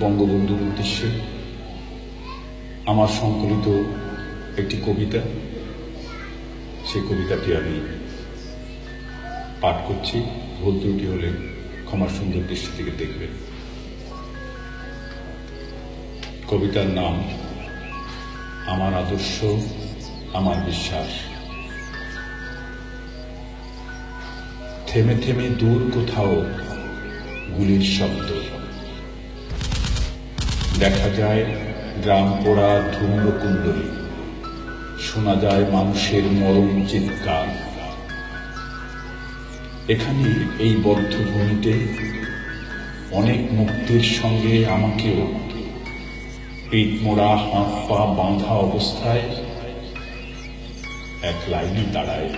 বঙ্গবন্ধুর উদ্দেশ্যে আমার সংকলিত একটি কবিতা। সেই কবিতাটি আমি পাঠ করছি। ভুল হলে ক্ষমার সুন্দর দৃষ্টি থেকে দেখবেন। কবিতার নাম, আমার আদর্শ, আমার বিশ্বাস। থেমে থেমে দূর কোথাও গুলির শব্দ। দেখা যায় গ্রাম পোড়া ধূম্রকুণ্ডলী। শোনা যায় মানুষের মরণ চিৎকার। এখানে এই বদ্ধভূমিতে অনেক মুক্তির সঙ্গে আমাকেও পিঠ মোড়া, হাত পা বাঁধা অবস্থায় এক লাইনে দাঁড়ায়।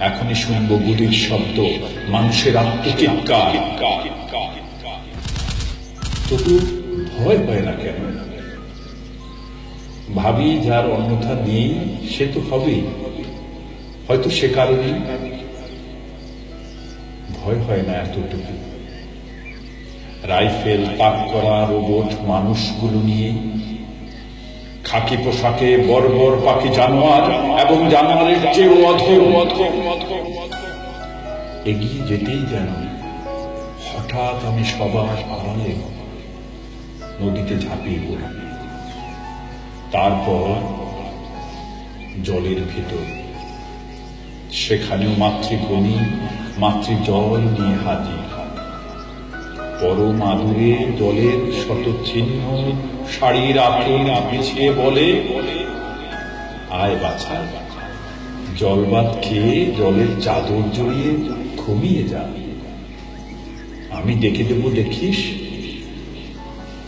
এখনই শুনব গুলির শব্দ, মানুষের আত্মচিৎকার। তবু ভয় পায় না কেন? ভাবি যার অন্যথা নেই, সে তো হবেই। হয়তো সে কারণে ভয় হয় না এতটুকু। রাইফেল তাক করা রোবট মানুষগুলো নিয়ে। খাকি পোশাকে বর্বর পাখি জানোয়ার এবং জানোয়ারের চেয়েও অধর এগিয়ে যেতেই যেন হঠাৎ আমি সবার আড়ালে নদীতে ঝাঁপিয়ে পড়ি। তারপর জলের ভেতর। সেখানেও মাতৃভূমি, মাতৃজল নিয়ে হাজির। পরম আদুরে জলের শাড়ির আতন পিছিয়ে বলে। আয় বাছা জলবাদ খেয়ে জলের চাদর জড়িয়ে ঘুমিয়ে যা। আমি ডেকে দেবো দেখিস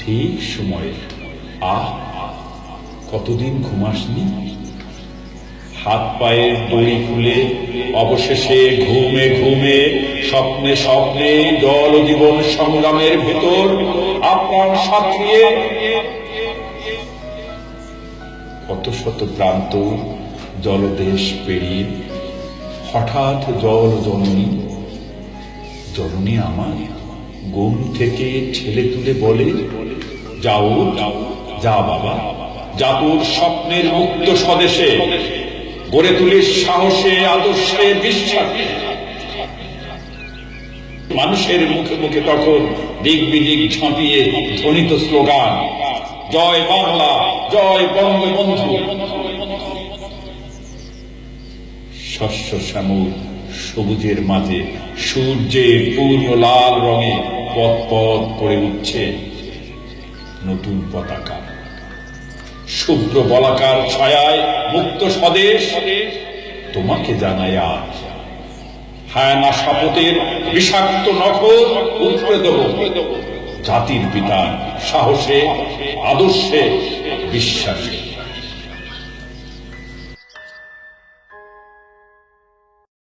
ঠিক সময়ে। আহ, কতদিন ঘুমাসনি? হাত পায়ের দড়ি খুলে অবশেষে ঘুমে ঘুমে, স্বপ্নে স্বপ্নে জল জীবন সংগ্রামের ভেতর আপনার সাথিয়ে কত শত প্রান্ত জলদেশ পেরিয়ে হঠাৎ জল জননী জননী আমার ঘুম থেকে ঠেলে তুলে বলে, যাও যাও যা বাবা, যা তোর স্বপ্নের মুক্ত স্বদেশে, গড়ে তুলিস সাহসে, আদর্শে, বিশ্বাসে। মানুষের মুখে মুখে তখন দিক বিদিক ঝাঁপিয়ে ধ্বনিত স্লোগান, জয় বাংলা, জয় বঙ্গবন্ধু। শস্য শ্যামল সবুজের মাঝে সূর্যের পূর্ণ লাল রঙে পথ পথ করে উঠছে নতুন পতাকা। শুভ্র বলাকার ছায়ায় মুক্ত স্বদেশ, তোমাকে জানাই আজ হায়না শপথের বিষাক্ত নখর উপড়ে দেব। জাতির পিতা সাহসে, আদর্শে, বিশ্বাসে।